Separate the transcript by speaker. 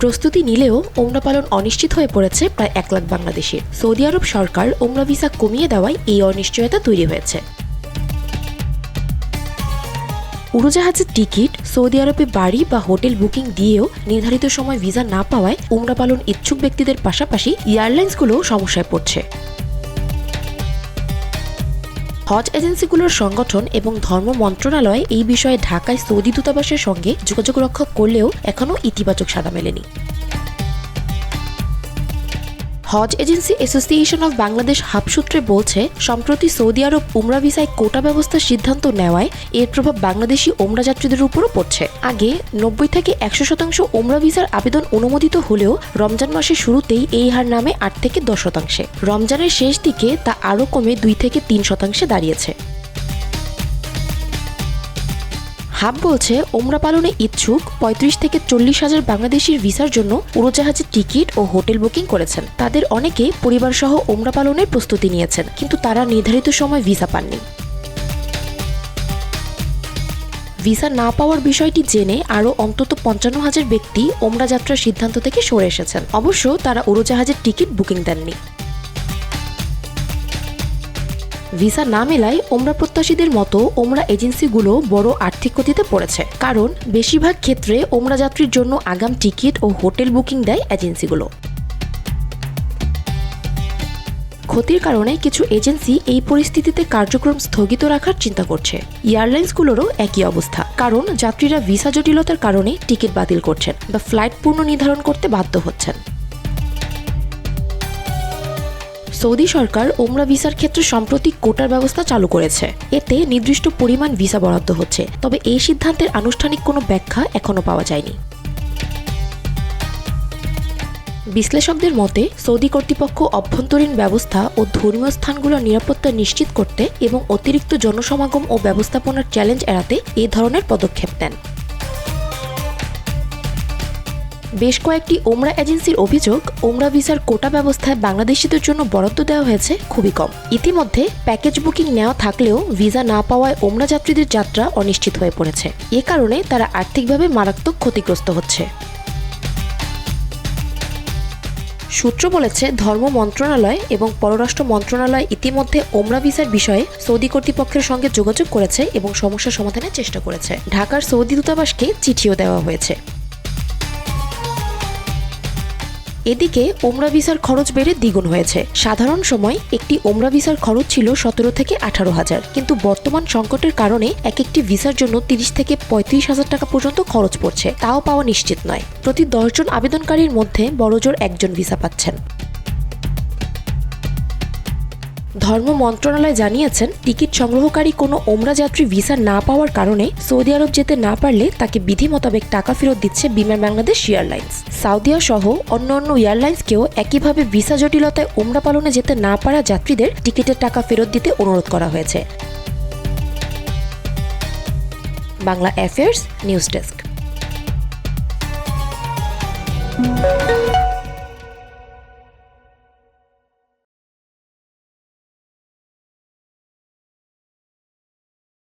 Speaker 1: প্রস্তুতি নিলেও ওমরা পালন অনিশ্চিত হয়ে পড়েছে প্রায় এক লাখ বাংলাদেশির সৌদি আরব সরকার ওমরা ভিসা কমিয়ে দেওয়ায় এই অনিশ্চয়তা তৈরি হয়েছে। উড়োজাহাজের টিকিট, সৌদি আরবে বাড়ি বা হোটেল বুকিং দিয়েও নির্ধারিত সময় ভিসা না পাওয়ায় উমরা পালন ইচ্ছুক ব্যক্তিদের পাশাপাশি এয়ারলাইন্সগুলোও সমস্যায় পড়ছে। হজ এজেন্সিগুলোর সংগঠন এবং ধর্ম মন্ত্রণালয় এই বিষয়ে ঢাকায় সৌদি দূতাবাসের সঙ্গে যোগাযোগ রক্ষা করলেও এখনও ইতিবাচক সাড়া মেলেনি। হজ agency association of Bangladesh HAAB সূত্রে বলছে, সম্প্রতি সৌদি আরব উমরা ভিসায় কোটা ব্যবস্থার সিদ্ধান্ত নেওয়ায় এর প্রভাব বাংলাদেশি ওমরা যাত্রীদের উপরও পড়ছে। আগে নব্বই থেকে একশো শতাংশ ওমরা ভিসার আবেদন অনুমোদিত হলেও রমজান মাসের শুরুতেই এই হার নামে আট থেকে দশ শতাংশে। রমজানের শেষ দিকে তা আরও কমে দুই থেকে তিন শতাংশে দাঁড়িয়েছে। হাব বলছে ওমরা পালনে ইচ্ছুক পঁয়ত্রিশ থেকে চল্লিশ হাজার বাংলাদেশির ভিসার জন্য উড়োজাহাজের টিকিট ও হোটেল বুকিং করেছেন। তাদের অনেকে পরিবারসহ ওমরা পালনের প্রস্তুতি নিয়েছেন, কিন্তু তারা নির্ধারিত সময় ভিসা পাননি। ভিসা না পাওয়ার বিষয়টি জেনে আরও অন্তত পঞ্চান্ন হাজার ব্যক্তি ওমরা যাত্রার সিদ্ধান্ত থেকে সরে এসেছেন। অবশ্য তারা উড়োজাহাজের টিকিট বুকিং দেননি। ভিসা না মেলায় ওমরা প্রত্যাশীদের মতো ওমরা এজেন্সিগুলো বড় আর্থিক ক্ষতিতে পড়েছে। কারণ, বেশিরভাগ ক্ষেত্রে ওমরা যাত্রীর জন্য আগাম টিকিট ও হোটেল বুকিং দেয় এজেন্সিগুলো। ক্ষতির কারণে কিছু এজেন্সি এই পরিস্থিতিতে কার্যক্রম স্থগিত রাখার চিন্তা করছে। এয়ারলাইন্সগুলোরও একই অবস্থা। কারণ, যাত্রীরা ভিসা জটিলতার কারণে টিকিট বাতিল করছেন বা ফ্লাইট পূর্ণ নির্ধারণ করতে বাধ্য হচ্ছেন। সৌদি সরকার ওমরা ভিসার ক্ষেত্রে সম্প্রতি কোটার ব্যবস্থা চালু করেছে। এতে নির্দিষ্ট পরিমাণ ভিসা বরাদ্দ হচ্ছে। তবে এই সিদ্ধান্তের আনুষ্ঠানিক কোনো ব্যাখ্যা এখনও পাওয়া যায়নি। বিশ্লেষকদের মতে, সৌদি কর্তৃপক্ষ অভ্যন্তরীণ ব্যবস্থা ও ধর্মীয় স্থানগুলোর নিরাপত্তা নিশ্চিত করতে এবং অতিরিক্ত জনসমাগম ও ব্যবস্থাপনার চ্যালেঞ্জ এড়াতে এ ধরনের পদক্ষেপ নেন। বেশ কয়েকটি ওমরা এজেন্সির অভিযোগ, ওমরা ভিসার কোটা ব্যবস্থায় বাংলাদেশিদের জন্য বরাদ্দ দেওয়া হয়েছে খুবই কম। ইতিমধ্যে প্যাকেজ বুকিং নেওয়া থাকলেও ভিসা না পাওয়ায় ওমরা যাত্রীদের যাত্রা অনিশ্চিত হয়ে পড়েছে। এ কারণে তারা আর্থিকভাবে মারাত্মক ক্ষতিগ্রস্ত হচ্ছে। সূত্র বলেছে, ধর্ম মন্ত্রণালয় এবং পররাষ্ট্র মন্ত্রণালয় ইতিমধ্যে ওমরা ভিসার বিষয়ে সৌদি কর্তৃপক্ষের সঙ্গে যোগাযোগ করেছে এবং সমস্যা সমাধানের চেষ্টা করেছে। ঢাকার সৌদি দূতাবাসকে চিঠিও দেওয়া হয়েছে। এদিকে ওমরা ভিসার খরচ বেড়ে দ্বিগুণ হয়েছে। সাধারণ সময় একটি ওমরা ভিসার খরচ ছিল সতেরো থেকে আঠারো হাজার। কিন্তু বর্তমান সংকটের কারণে এক একটি ভিসার জন্য তিরিশ থেকে পঁয়ত্রিশ হাজার টাকা পর্যন্ত খরচ পড়ছে। তাও পাওয়া নিশ্চিত নয়। প্রতি দশজন আবেদনকারীর মধ্যে বড়জোর একজন ভিসা পাচ্ছেন। ধর্ম মন্ত্রণালয় জানিয়েছেন, টিকিট সংগ্রহকারী কোনো ওমরা যাত্রী ভিসা না পাওয়ার কারণে সৌদি আরব যেতে না পারলে তাকে বিধি মোতাবেক টাকা ফেরত দিচ্ছে বিমান বাংলাদেশ এয়ারলাইন্স। সাউদিয়া সহ অন্য অন্য এয়ারলাইন্সকেও একইভাবে ভিসা জটিলতায় ওমরা পালনে যেতে না পারা যাত্রীদের টিকিটের টাকা ফেরত দিতে অনুরোধ করা হয়েছে। Bangla affairs news desk.